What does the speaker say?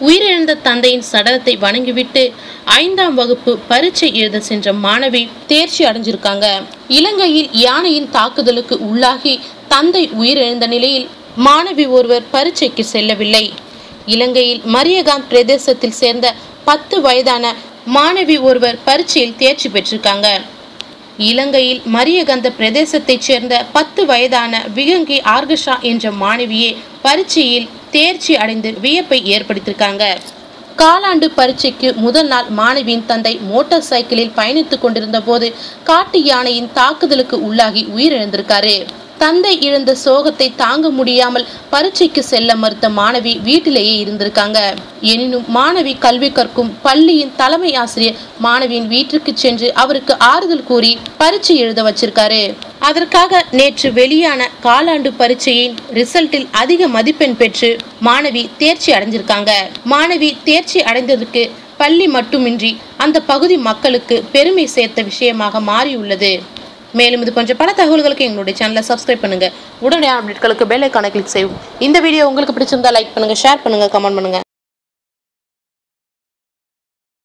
உயிரிழந்த தந்தையின் சடலத்தை வணங்கிவிட்டு ஐந்தாம் வகுப்பு பரீட்சை எழுத சென்ற மாணவி தேர்ச்சி அடைஞ்சிருக்காங்க. இலங்கையில் யானையின் தாக்குதலுக்கு உள்ளாகி தந்தை உயிரிழந்த நிலையில் மாணவி ஒருவர் பரீட்சைக்கு செல்லவில்லை. இலங்கையில் மரியகாம் பிரதேசத்தில் சேர்ந்த பத்து வயதான மாணவி ஒருவர் பரீட்சையில் தேர்ச்சி பெற்றிருக்காங்க. இலங்கையில் மரியகந்த பிரதேசத்தைச் சேர்ந்த பத்து வயதான விகங்கி ஆர்கஷா என்ற மாணவியே பரீட்சையில் தேர்ச்சி அடைந்து வியப்பை ஏற்படுத்தியிருக்காங்க. காலாண்டு பரீட்சைக்கு முதல் நாள் மாணவியின் தந்தை மோட்டார் சைக்கிளில் பயணித்துக் கொண்டிருந்த போது காட்டு யானையின் தாக்குதலுக்கு உள்ளாகி உயிரிழந்திருக்காரு. தந்தை இழந்த சோகத்தை தாங்க முடியாமல் பரீட்சைக்கு செல்ல மறுத்த மாணவி வீட்டிலேயே இருந்திருக்காங்க. எனினும் மாணவி கல்வி கற்கும் பள்ளியின் தலைமை ஆசிரியர் மாணவியின் வீட்டிற்கு சென்று அவருக்கு ஆறுதல் கூறி பரீட்சை எழுத வச்சிருக்காரு. அதற்காக நேற்று வெளியான காலாண்டு பரீட்சையின் ரிசல்ட்டில் அதிக மதிப்பெண் பெற்று மாணவி தேர்ச்சி அடைஞ்சிருக்காங்க. மாணவி தேர்ச்சி அடைந்ததற்கு பள்ளி மட்டுமின்றி அந்த பகுதி மக்களுக்கு பெருமை சேர்த்த விஷயமாக மாறியுள்ளது. மேலும் இது போன்ற பல தகவல்களுக்கு எங்களுடைய சேனலை சப்ஸ்கிரைப் பண்ணுங்க. உடனே அப்டேட்களுக்கு பெல் ஐக்கானை கிளிக் செய்யும் இந்த வீடியோ உங்களுக்கு பிடிச்சிருந்தா லைக் பண்ணுங்க ஷேர் பண்ணுங்க கமெண்ட் பண்ணுங்க.